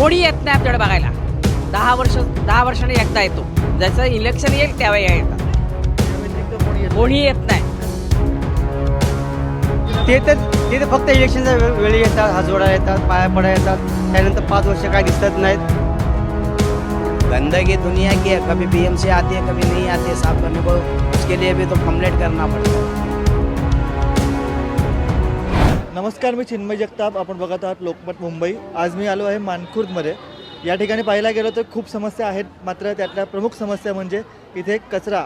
कोणी येत नाही आमच्याकडे बघायला. दहा वर्ष दहा वर्षांनी एकदा येतो. जसं इलेक्शन येईल त्यावेळी येतात कोणी येत कोणी येत नाही. ते तर ते तर फक्त इलेक्शनच्या वेळी येतात हातजोडा येतात पाया पडा येतात. त्यानंतर पाच वर्ष काय दिसत नाहीत. गंदगी दुनिया की है कभी बीएमसी आती है कभी नहीं आती है साफ करने को उसके लिए भी तो कंप्लेंट करना पड़ता है. नमस्कार मी चिन्मय जगताप. आपण बघत आहात लोकमत मुंबई. आज मी आलो आहे मानखुर्दमध्ये. या ठिकाणी पाहायला गेलो तर खूप समस्या आहेत. मात्र त्यातल्या प्रमुख समस्या म्हणजे इथे कचरा.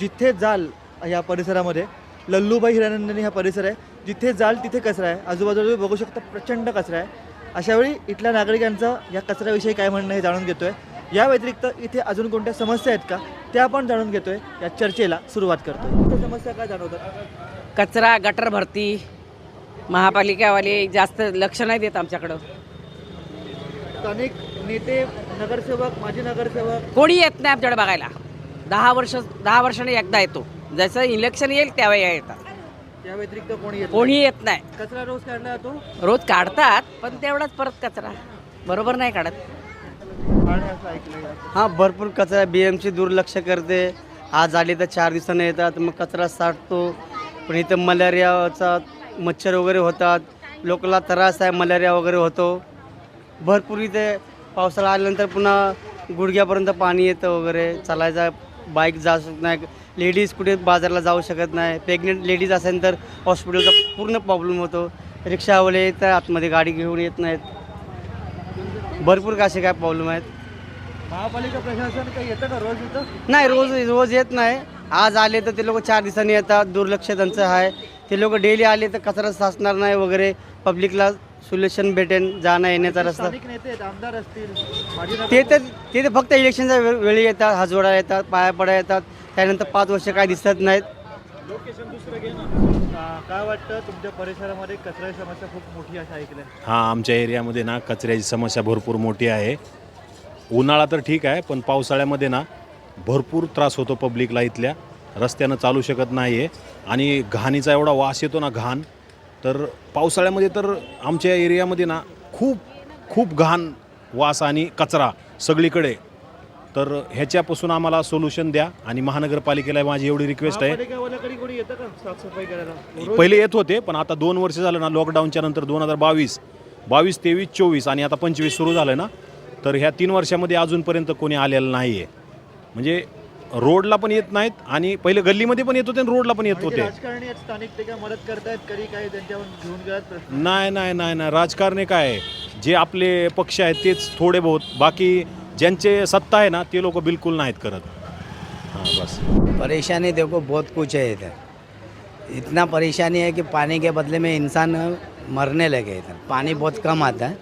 जिथे जाल या परिसरामध्ये लल्लूबाई हिरानंदनी हा परिसर आहे. जिथे जाल तिथे कचरा आहे. आजूबाजूला तुम्ही बघू शकता प्रचंड कचरा आहे. अशावेळी इथल्या नागरिकांचं या कचऱ्याविषयी काय म्हणणं हे जाणून घेतो आहे या व्यतिरिक्त इथे अजून कोणत्या समस्या आहेत का त्या आपण जाणून घेतो आहे या चर्चेला सुरुवात करतो समस्या काय जाणवतात? कचरा गटर भरती महापालिकावाले जास्त लक्ष नाही देत आमच्याकडं. स्थानिक नेते नगरसेवक माजी नगरसेवक? कोणी येत नाही आमच्याकडे बघायला. दहा वर्ष दहा वर्षांनी एकदा येतो. जसं इलेक्शन येईल त्यावेळी येतात. त्या व्यतिरिक्त कोणी येत कोणी येत नाही. नाही. कचरा रोज काढला जातो? रोज काढतात पण तेवढाच परत कचरा. बरोबर नाही काढत. आणि असं ऐकलंय. हां भरपूर कचरा बी एमची दुर्लक्ष करते. आज आले तर चार दिवसानं येतात मग कचरा साठतो. पण इथं मलेरियाचा मच्छर वगैरे होतात लोकांना त्रास आहे मलेरिया वगैरे होतो. भरपूर इथे पावसाळा आल्यानंतर पुन्हा गुडघ्यापर्यंत पाणी येतं वगैरे चालायचा बाईक जाऊ शकत नाही लेडीज कुठे बाजारला जाऊ शकत नाही. प्रेग्नेंट लेडीज असेल तर हॉस्पिटलचा पूर्ण प्रॉब्लेम होतो. रिक्षावाले येतात आतमध्ये गाडी घेऊन येत नाहीत. भरपूर असे काय प्रॉब्लेम आहेत. महापालिका प्रशासन काही येतं का रोज इथं? नाही रोज रोज येत नाही. आज आले तर ते लोक चार दिवसांनी येतात. दुर्लक्ष त्यांचं आहे. ते लोक डेली आले तर कचरा साचणार नाही वगैरे. पब्लिकला सोल्युशन भेटेन जाणं येण्याचा रस्ता. स्थानिक नेते आहेत आमदार असतील माजी ते तर ते तर फक्त इलेक्शनच्या वे- वेळी येतात हातजोडा येतात पाया पडा येतात. त्यानंतर पाच वर्ष काय दिसत नाहीत. काय वाटतं तुमच्या परिसरामध्ये कचऱ्याची समस्या खूप मोठी असं ऐकलंय हा आमच्या एरियामध्ये ना कचऱ्याची समस्या भरपूर मोठी आहे. उन्हाळा तर ठीक आहे पण पावसाळ्यामध्ये ना भरपूर त्रास होतो पब्लिकला इथल्या. रस्त्यानं चालू शकत नाही आहे आणि घाणीचा एवढा वास येतो ना घाण तर पावसाळ्यामध्ये तर आमच्या एरियामध्ये ना खूप खूप घाण वास आणि कचरा सगळीकडे. तर ह्याच्यापासून आम्हाला सोल्युशन द्या आणि महानगरपालिकेला माझी एवढी रिक्वेस्ट आहे. पहिले येत होते पण आता दोन वर्ष झालं ना लॉकडाऊनच्या नंतर दोन हजार बावीस बावीस तेवीस चोवीस आणि आता पंचवीस सुरू झालं ना तर ह्या तीन वर्षामध्ये अजूनपर्यंत कोणी आलेलं नाही आहे म्हणजे रोडला पण येत नाहीत आणि पहिले गल्लीमध्ये पण येत होते आणि रोडला पण येत आणि जे होते. राजकारणी आहेत स्थानिक ते काय मदत करतायत कधी काही त्यांच्यावर घेऊन गेलात प्रश्न? नाही नाही नाही नाही. राजकारणी काय आहे? जे आपले पक्ष आहेत तेच थोडे बहुत. बाकी ज्यांचे सत्ता आहे ना ते लोक बिलकुल नाहीत करत. हां बस. परेशानी देखो बहुत कुछ है इधर। इतना परेशानी है कि पानी के बदले में इंसान मरने लगे इधर। पानी बहुत कम आता है।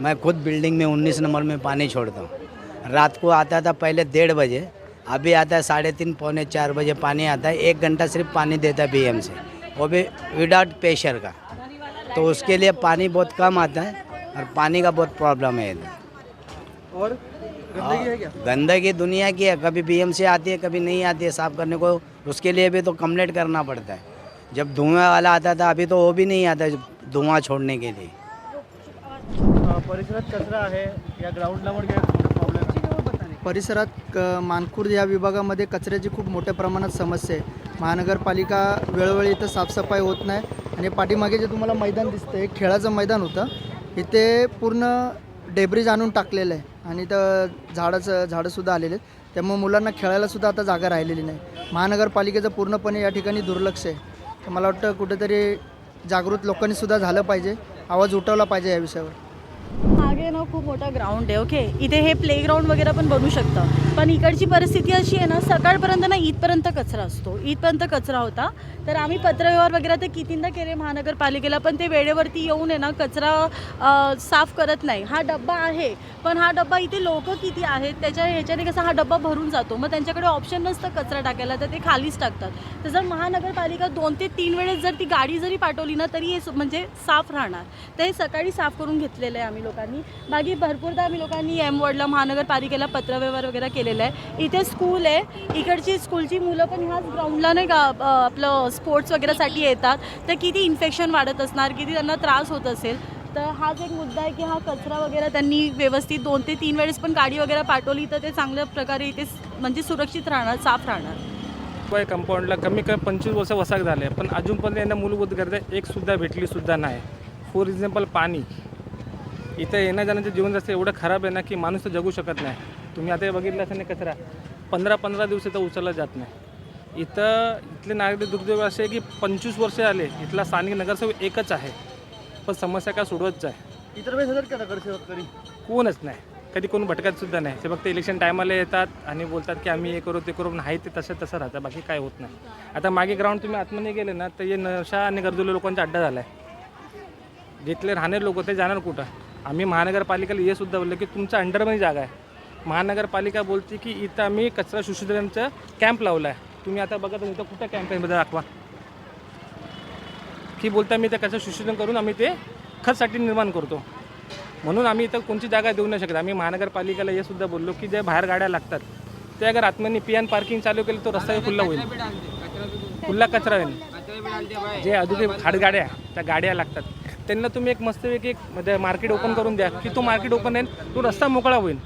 मैं खुद बिल्डिंग में उन्नीस नंबर में पानी छोड़ता हूँ। रात को आता था पहले डेढ़ बजे। अभी आता है साढ़े तीन पौने चार बजे पानी आता है। एक घंटा सिर्फ़ पानी देता है बी से। वो भी विदाउट प्रेशर का। तो उसके लिए पानी बहुत कम आता है और पानी का बहुत प्रॉब्लम है इधर। और गंदगी है क्या? गंदगी दुनिया की है। कभी बीएमसी आती है कभी नहीं आती है। साफ़ करने को उसके लिए भी तो कम्प्लेट करना पड़ता है। जब धुआँ वाला आता था अभी तो वो भी नहीं आता धुआँ छोड़ने के लिए। आ, परिसरात कचरा आहे या ग्राउंडला पण परिसरात क मानखुर्द या विभागामध्ये कचऱ्याची खूप मोठ्या प्रमाणात समस्या आहे. महानगरपालिका वेळोवेळी इथं साफसफाई होत नाही. आणि पाठीमागे जे तुम्हाला मैदान दिसतं हे खेळाचं मैदान होतं. इथे पूर्ण डेब्रिज आणून टाकलेलं आहे. आणि इथं झाडाचं झाडंसुद्धा आलेले आहेत. त्यामुळे मुलांना खेळायलासुद्धा आता जागा राहिलेली नाही. महानगरपालिकेचं पूर्णपणे या ठिकाणी दुर्लक्ष आहे. तर मला वाटतं कुठेतरी जागृत लोकांनीसुद्धा झालं पाहिजे. आवाज उठवला पाहिजे या विषयावर. मागे ना खूप मोठा ग्राउंड आहे ओके इथे हे प्ले ग्राउंड वगैरे पण बनू शकतं. पण इकडची परिस्थिती अशी आहे ना सकाळपर्यंत ना ईदपर्यंत कचरा असतो. ईदपर्यंत कचरा होता. तर आम्ही पत्रव्यवहार वगैरे तर कितींदा केले महानगरपालिकेला पण ते वेळेवरती येऊन आहे ना कचरा साफ करत नाही. हा डब्बा आहे पण हा डब्बा इथे लोक किती आहेत त्याच्या ह्याच्याने कसा हा डब्बा भरून जातो? मग त्यांच्याकडे ऑप्शन नसतं कचरा टाकायला तर ते खालीच टाकतात. तर जर महानगरपालिका दोन ते तीन वेळेस जर ती गाडी जरी पाठवली ना तरी हे सु- म्हणजे साफ राहणार. तर हे सकाळी साफ करून घेतलेलं आहे आम्ही लोकांनी. बाकी भरपूरदा आम्ही लोकांनी एम वॉर्डला महानगरपालिकेला पत्रव्यवहार वगैरे केलेलं आहे. इथे स्कूल आहे. इकडची स्कूलची मुलं पण ह्याच ग्राउंडला नाही का आपलं स्पोर्ट्स वगैरेसाठी येतात. तर किती इन्फेक्शन वाढत असणार किती त्यांना त्रास होत असेल. तर हाच एक मुद्दा आहे की हा कचरा वगैरे त्यांनी व्यवस्थित दोन ते तीन वेळेस पण गाडी वगैरे पाठवली तर ते चांगल्या प्रकारे इथे म्हणजे सुरक्षित राहणार साफ राहणार. कंपाऊंडला कमी कमी पंचवीस वर्ष वसाक झाले पण अजूनपर्यंत यांना मूलभूत गरजा एकसुद्धा भेटलीसुद्धा भेटली सुद्धा नाही. फॉर एक्झाम्पल पाणी. इथं येण्या जाण्याचं जीवन रस्ते एवढं खराब आहे ना की माणूस तर जगू शकत नाही. तुम्ही आता हे बघितलं असेल ना कचरा पंधरा पंधरा दिवस इथं उचलला जात नाही. इथं इथले नागरिक दुर्दैव असे आहे की पंचवीस वर्ष आले इथला स्थानिक नगरसेवक एकच आहे पण समस्या काय सोडवतच आहे. इतर वेळेस का नगरसेवक तरी कोणच नाही. कधी कोण भटकत सुद्धा नाही. ते फक्त इलेक्शन टायमाला येतात आणि बोलतात की आम्ही हे करू ते करू नाही ते तसं तसं राहतं. बाकी काय होत नाही. आता मागे ग्राउंड तुम्ही आतमध्ये गेले ना तर हे नशा आणि गरजुले लोकांचा अड्डा झाला आहे जिथले राहणारे लोक ते जाणार कुठं? आम्ही महानगरपालिकेला हे सुद्धा बोललो की तुमच्या अंडरमध्ये जागा आहे. महानगरपालिका बोलते की इथं आम्ही कचरा सुशोधनाचं कॅम्प लावला आहे तुम्ही आता बघा तर इथं कुठं कॅम्प आहे मध्ये दाखवा. की बोलता मी ते कचरा सुशोधन करून आम्ही ते खतसाठी निर्माण करतो. म्हणून आम्ही इथं कोणती जागा देऊ नाही शकत. आम्ही महानगरपालिकेला हे सुद्धा बोललो की जे बाहेर गाड्या लागतात ते अगर आतमध्ये पी एन पार्किंग चालू केलं तर रस्ता खुल्ला होईल. खुल्ला कचरा होईल. जे अजून खाडगाड्या आहे, त्या गाड्या लागतात. त्यांना तुम्ही एक मस्तपैकी एक मार्केट ओपन करून द्या. की तो मार्केट ओपन आहे तो रस्ता मोकळा होईल.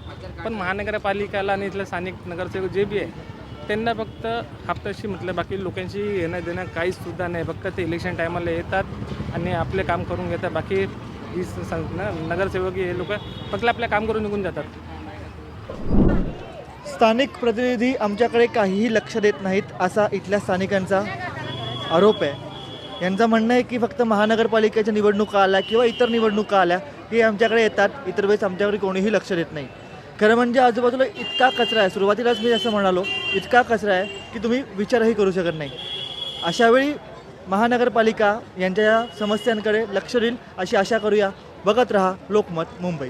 पण महानगरपालिकेला आणि इथलं स्थानिक नगरसेवक जे बी आहे त्यांना फक्त हप्त्याशी म्हटलं बाकी लोकांशी येणं देणं काहीच सुद्धा नाही. फक्त ते इलेक्शन टायमाला येतात आणि आपले काम करून घेतात. बाकी ही नगरसेवक हे लोक फक्त आपलं काम करून निघून जातात. स्थानिक प्रतिनिधी आमच्याकडे काहीही लक्ष देत नाहीत असा इथल्या स्थानिकांचा आरोप आहे. यांचं म्हणणं आहे की फक्त महानगरपालिकेच्या निवडणुका आल्या किंवा इतर निवडणुका आल्या की आमच्याकडे येतात. इतर वेळेस आमच्याकडे कोणीही लक्ष देत नाही. खरं म्हणजे आजूबाजूला इतका कचरा आहे. सुरुवातीलाच मी असं म्हणालो इतका कचरा आहे की तुम्ही विचारही करू शकत नाही. अशावेळी महानगरपालिका यांच्या या समस्यांकडे लक्ष देईल अशी आशा करूया. बघत रहा लोकमत मुंबई.